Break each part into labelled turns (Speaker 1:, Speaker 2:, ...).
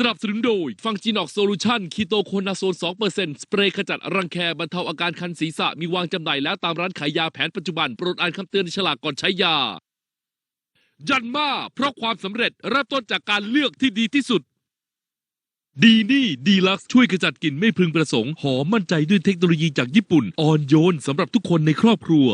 Speaker 1: สนับสนุนโดย ฟังจีนอกโซลูชันคีโตโคนาโซน2%สเปรย์ขจัดรังแคบรรเทาอาการคันศีรษะมีวางจำหน่ายแล้วตามร้านขายยาแผนปัจจุบัน โปรดอ่านคำเตือนในฉลากก่อนใช้ยา ยันมาเพราะความสำเร็จเริ่มต้นจากการเลือกที่ดีที่สุด ดีนี่ดีลักซ์ช่วยขจัดกลิ่นไม่พึงประสงค์หอมมั่นใจด้วยเทคโนโลยีจากญี่ปุ่นอ่อนโยนสำหรับทุกคนในครอบครัว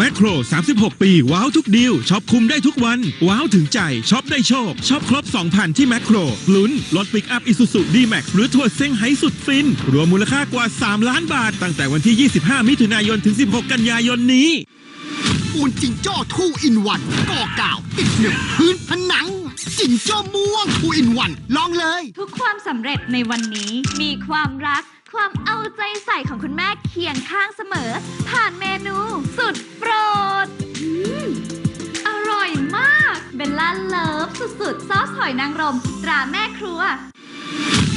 Speaker 2: แมคโคร 36 ปี ว้าวทุกดีลช็อปคุ้มได้ทุกวัน ว้าวถึงใจช็อปได้โชคช็อปครบ 2,000 ที่แมคโครลุ้นรถปิกอัพอิซูซูดีแม็กหรือทัวร์เซ้งไฮสุดฟิน รวมมูลค่ากว่า 3 ล้านบาท ตั้งแต่วันที่ 25 มิถุนายนถึง 16 กันยายนนี้
Speaker 3: ปูนจิงโจ้ทูอินวันก่อกาว ติดหนึบพื้นผนังจิงโจ้ม่วงทูอินวันลองเลย
Speaker 4: ทุกความสำเร็จในวันนี้มีความรัก ความเอาใจใส่ของคุณแม่เคียงข้างเสมอ ผ่านเมนูสุดโปรดอืมอร่อยมากเบลล่าเลิฟสุดๆ ซอสหอยนางรม ตราแม่ครัว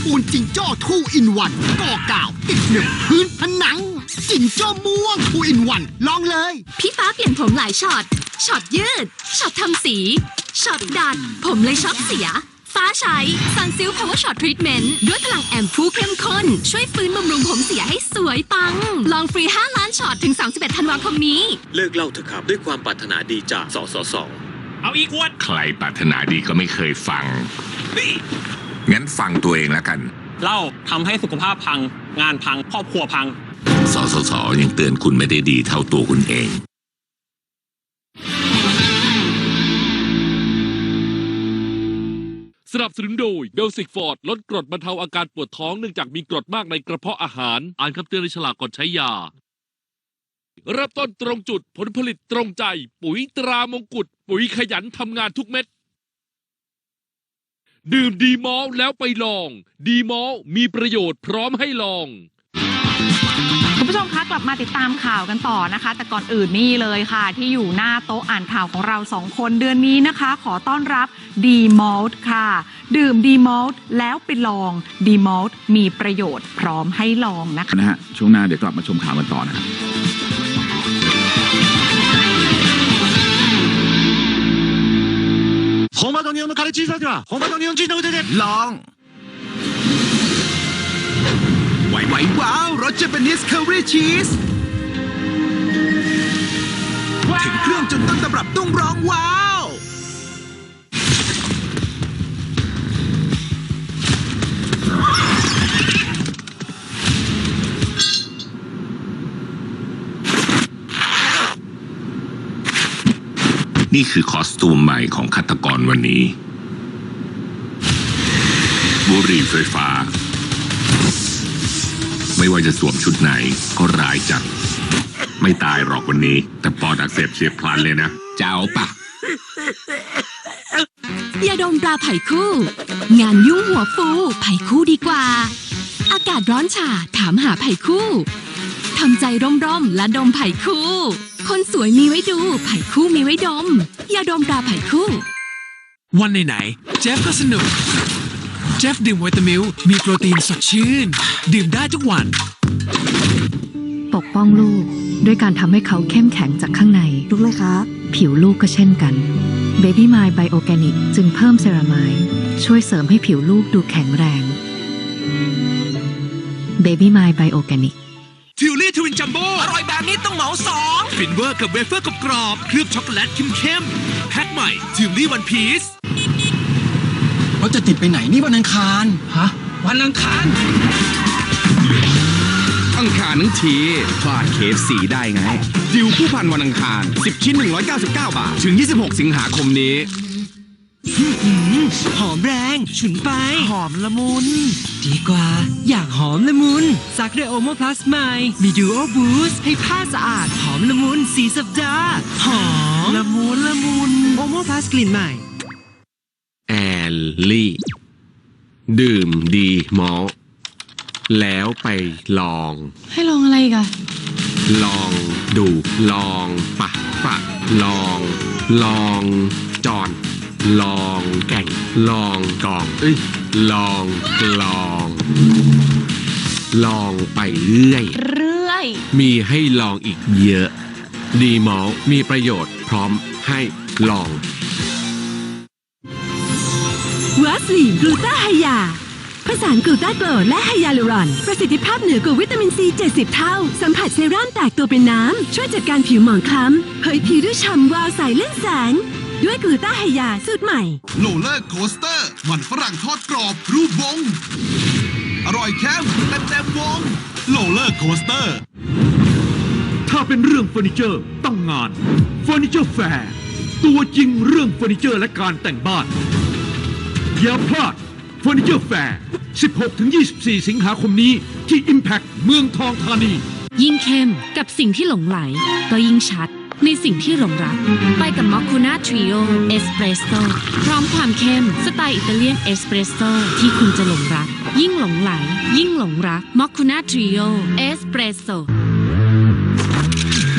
Speaker 3: ปูนจิงโจ้ทูอินวันก่อกาว ติดหนึบพื้นผนัง จิงโจ้ม่วงทูอินวันลองเลย
Speaker 5: พี่ฟ้าเปลี่ยนผมหลายช็อต ช็อตยืด ช็อตทำสี ช็อตดัด ผมเลยช็อตเสีย ฟ้าใช้ Sunsilk Power Shot Treatment ด้วยพลังแอมพูเข้มข้ น ช่วยฟื้นบำรุงผมเสียให้สวยปัง ลองฟรี 5 ล้านช็อตถึง 31 ธันวาคมนี้
Speaker 6: เลิกเล่าเถอะครับ ด้วยความปรารถนาดีจากสสส
Speaker 7: เอาอีกขวด
Speaker 8: ใครปรารถนาดีก็ไม่เคยฟังงั้นฟังตัวเองแล้วกัน
Speaker 7: เหล้าทำให้สุขภาพพัง งานพัง ครอบครัวพัง
Speaker 8: สสสยังเตือนคุณไม่ได้ดีเท่าตัวคุณเอง
Speaker 1: สนับสนุนโดยเบลสิกฟอร์ดลดกรดบรรเทาอาการปวดท้องเนื่องจากมีกรดมากในกระเพาะอาหาร อ่านคำเตือนในฉลากก่อนใช้ยา เริ่มต้นตรงจุดผลผลิตตรงใจ ปุ๋ยตรามงกุฎปุ๋ยขยันทำงานทุกเม็ด ดื่มดีมอลแล้วไปลอง ดีมอลมีประโยชน์พร้อมให้ลอง
Speaker 9: ผู้ชมคะกลับมาติดตามข่าวกันต่อนะคะ แต่ก่อนอื่นนี่เลยค่ะ ที่อยู่หน้าโต๊ะอ่านข่าวของเราสองคนเดือนนี้นะคะ ขอต้อนรับดีมอลต์ค่ะ ดื่มดีมอลต์แล้วไปลองดีมอลต์มีประโยชน์พร้อมให้ลองนะคะ
Speaker 10: นะฮะช่วงหน้าเดี๋ยวกลับมาชมข่าวกันต่อนะครับ
Speaker 3: 本場の日本のカレーチーズでは本場の日本人の腕で
Speaker 2: ล องไหวไหวว้าวรสเจแปนิสเคอรี่ชีสถึงเครื่องจนต้นตำรับต้องร้องว้าว
Speaker 8: นี่คือคอสตูมใหม่ของฆาตกรวันนี้ บุหรี่ไฟฟ้า ไม่ว่าจะสวมชุดไหนก็ร้ายจัดไม่ตายหรอกวันนี้ แต่ปอดอักเสบเฉียบพลันเลยนะจะเอาปะ
Speaker 5: ยาดมปลาไผ่คู่ งานยุ่งหัวฟู ไผ่คู่ดีกว่า อากาศร้อนฉาถามหาไผ่คู่ทำใจร่มๆและดมไผ่คู่ คนสวยมีไว้ดู ไผ่คู่มีไว้ดมยาดมปลาไผ่คู่
Speaker 11: วันไหนๆเจฟก็สนุก เจฟดื่มวิตามิลมีโปรตีนสดชื่น ดื่มได้ทุกวัน
Speaker 9: ปกป้องลูกด้วยการทำให้เขาเข้มแข็งจากข้างใน
Speaker 5: รู้เลยครับ
Speaker 9: ผิวลูกก็เช่นกัน Baby m y Bioorganic จึงเพิ่มเซรามายช่วยเสริมให้ผิวลูกดูแข็งแรง Baby m y Bioorganic
Speaker 11: ทิวลี่ทวินจัมโบ้อร่อยแบบนี้ต้องเหมาสองฟินเวอร์กับเวเฟอร์กับกรอบๆเคลือบช็อกโกแลตเข้มๆแพ็คใหม่ทิวลี่วันพีซ
Speaker 3: เราจะติดไปไหนนี่วันอังคาร ฮะ
Speaker 11: วันอังคาร
Speaker 10: อังคารทั้งทีพลาดเคฟสีได้ไง ดิวผู้พันวันอังคาร 10 ชิ้น 199 บาท ถึง 26 สิงหาคมนี้
Speaker 11: หอมแรงฉุนไป หอมละมุน ดีกว่า อยากหอมละมุนซักด้วยโอโมพลัสใหม่ มีดูโอบูสให้ผ้าสะอาด หอมละมุนสีสัปดาห์หอมละมุนละมุนโอโมพลัสกลิ่นใหม่
Speaker 6: แอลลี่ ดื่มดีมอล แล้วไปลอง
Speaker 9: ให้ลองอะไรกัน
Speaker 6: ลองดูลองปะปะลอง ลองจอนลองแก่ง ลองกองเอ้ยลองกลอง ลองไปเรื่อย
Speaker 4: เรื่อย
Speaker 6: มีให้ลองอีกเยอะ ดีมอลมีประโยชน์พร้อมให้ลอง
Speaker 12: วาสลีนกลูตาไฮยา ผสานกลูตาโกรดและไฮยาลูรอน ประสิทธิภาพเหนือกว่าวิตามินซี 70 เท่า สัมผัสเซรั่มแตกตัวเป็นน้ำ ช่วยจัดการผิวหมองคล้ำเผยผิวด้วยฉ่ำวาวใสเล่นแสง ด้วยกลูตาไฮยาสูตรใหม่
Speaker 13: โรลเลอร์โคสเตอร์ มันฝรั่งทอดกรอบรูปวง อร่อยแค่เต็มเต็มๆวงโรลเลอร์โคสเตอร์
Speaker 9: ถ้าเป็นเรื่องเฟอร์นิเจอร์ต้องงานเฟอร์นิเจอร์แฟร์ตัวจริงเรื่องเฟอร์นิเจอร์และการแต่งบ้านอย่าพลาดเฟอร์นิเจอร์แฟร์ 16-24 สิงหาคมนี้ที่ Impact เมืองทองธานี
Speaker 12: ยิ่งเข้มกับสิ่งที่หลงไหล ก็ยิ่งชัดในสิ่งที่หลงรัก ไปกับมอคคูน่าทริโอเอสเปรสโซพร้อมความเข้ม สไตล์อิตาเลียนเอสเปรสโซที่คุณจะหลงรัก ยิ่งหลงไหล ยิ่งหลงรักมอคคูน่าทริโอเอสเปรสโซ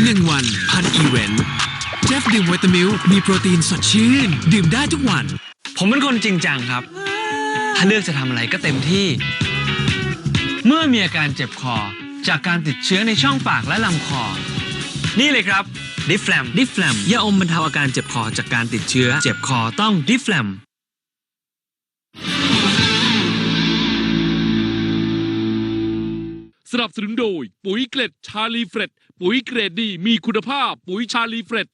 Speaker 14: หนึ่งวันพันอีเวนต์เจฟดื่มวิตามิลมีโปรตีนสดชื่น ดื่มได้ทุกวัน
Speaker 15: ผมเป็นคนจริงจังครับ ถ้าเลือกจะทำอะไรก็เต็มที่ เมื่อมีอาการเจ็บคอ จากการติดเชื้อในช่องปากและลำคอ นี่เลยครับดิฟแฟมดิฟแฟมยาอมบรรเทาอาการเจ็บคอจากการติดเชื้อ เจ็บคอต้องดิฟแฟม
Speaker 1: สนับสนุนโดย ปุ๋ยเกล็ดชาลีเฟรดปุ๋ยเกรดดีมีคุณภาพปุ๋ยชาลีเฟรด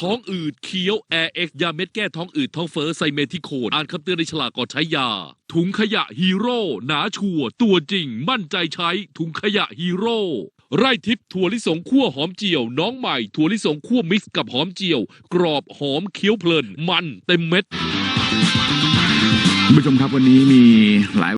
Speaker 1: ท้องอืดเคี้ยวแอร์เอ็กยาเม็ดแก้ท้องอืดท้องเฟ้อไซเมทิโคนอ่านคำเตือนในฉลากก่อนใช้ยา ถุงขยะฮีโร่หนาชัวตัวจริง มั่นใจใช้ถุงขยะฮีโร่ไร่ทิพย์ถั่วลิสงคั่วหอมเจียว น้องใหม่ถั่วลิสงคั่วมิกซ์กับหอมเจียว กรอบหอมเคี้ยวเพลิน มันเต็มเม็ด
Speaker 10: คุณผู้ชมครับวันนี้มีหลาย